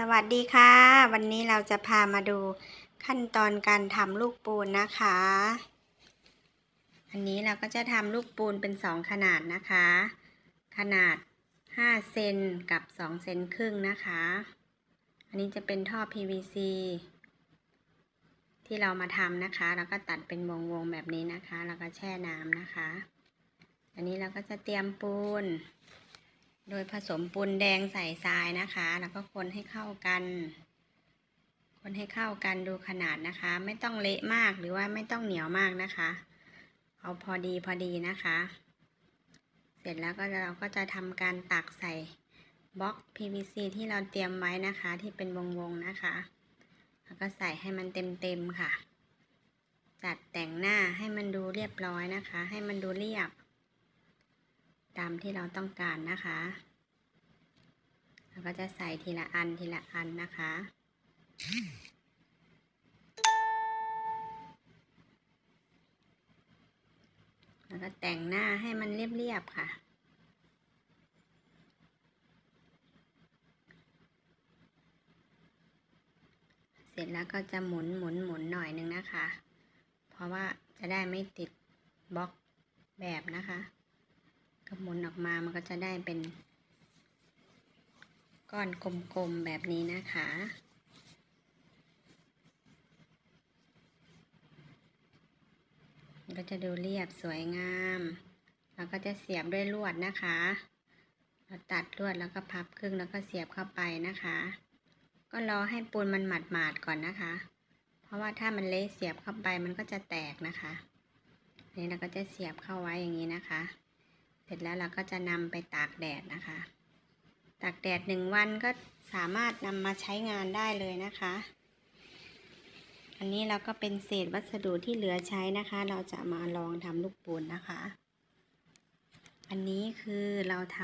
สวัสดีค่ะ วันนี้เราจะพามาดูขั้นตอนการทำลูกปูนนะคะ อันนี้เราก็จะทำลูกปูนเป็นสองขนาดนะคะ ขนาด 5 เซนกับ 2 เซนครึ่งนะคะ อันนี้จะเป็นท่อ PVC ที่เรามาทำนะคะ แล้วก็ตัดเป็นวงๆแบบนี้นะคะ แล้วก็แช่น้ำนะคะ อันนี้เราก็จะเตรียมปูน โดยผสมปูนแดงใส่ทรายนะคะ แล้วก็คนให้เข้ากัน คนให้เข้ากันดูขนาดนะคะ ไม่ต้องเละมากหรือว่าไม่ต้องเหนียวมากนะคะ เอาพอดีพอดีนะคะ เสร็จแล้วก็เราก็จะทำการตักใส่บล็อก PVC ที่เราเตรียมไว้นะคะ ที่เป็นวงๆนะคะ แล้วก็ใส่ให้มันเต็มๆค่ะ จัดแต่งหน้าให้มันดูเรียบร้อยนะคะ ให้มันดูเรียบ ตามที่เราต้องการนะคะเราก็จะใส่ทีละอันทีละอันนะคะ แล้วก็แต่งหน้าให้มันเรียบๆค่ะเสร็จแล้วก็จะหมุนหมุนหมุนหน่อยนึงนะคะ เพราะว่าจะได้ไม่ติดบล็อกแบบนะคะ ก็หมุนออกมามันก็จะได้เป็น ก้อนกลมๆแบบนี้นะคะมันก็จะดูเรียบสวยงาม แล้วก็จะเสียบด้วยลวดนะคะ เราตัดลวดแล้วก็พับครึ่งแล้วก็เสียบเข้าไปนะคะ ก็รอให้ปูนมันหมาดๆก่อนนะคะ เพราะว่าถ้ามันเละเสียบเข้าไปมันก็จะแตกนะคะนนี้เราก็จะเสียบเข้าไว้อย่างนี้นะคะ เสร็จแล้วเราก็จะนำไปตากแดดนะคะ ตากแดดหนึ่งวันก็สามารถนำมาใช้งานได้เลยนะคะ อันนี้เราก็เป็นเศษวัสดุที่เหลือใช้นะคะ เราจะมาลองทำลูกปูนนะคะ อันนี้คือเราท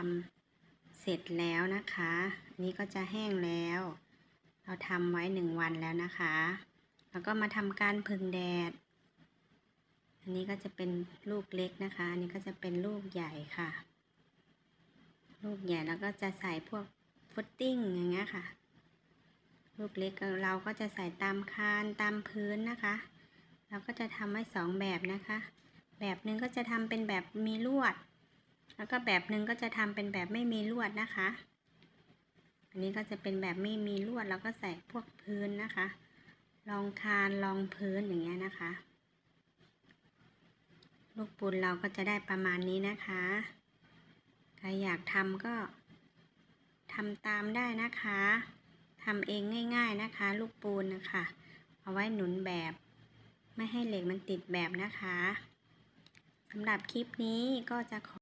ำเสร็จแล้วนะคะ อันนี้ก็จะแห้งแล้ว เราทำไว้หนึ่งวันแล้วนะคะ แล้วก็มาทำการพึ่งแดด อันนี้ก็จะเป็นลูกเล็กนะคะ อันนี้ก็จะเป็นลูกใหญ่ค่ะ ลูกใหญ่แล้วก็จะใส่พวกฟุตติ้งอย่างเงี้ยค่ะ ลูกเล็กเราก็จะใส่ตามคานตามพื้นนะคะ เราก็จะทำไว้สองแบบนะคะ แบบหนึ่งก็จะทำเป็นแบบมีลวด แล้วก็แบบหนึ่งก็จะทำเป็นแบบไม่มีลวดนะคะ อันนี้ก็จะเป็นแบบไม่มีลวดแล้วก็ใส่พวกพื้นนะคะรองคานรองพื้นอย่างเงี้ยนะคะ ลูกปูนเราก็จะได้ประมาณนี้นะคะ ใครอยากทำก็ทำตามได้นะคะทำเองง่าย ๆนะคะ ลูกปูนนะคะ เอาไว้หนุนแบบ ไม่ให้เหล็กมันติดแบบนะคะสำหรับคลิปนี้ก็จะขอ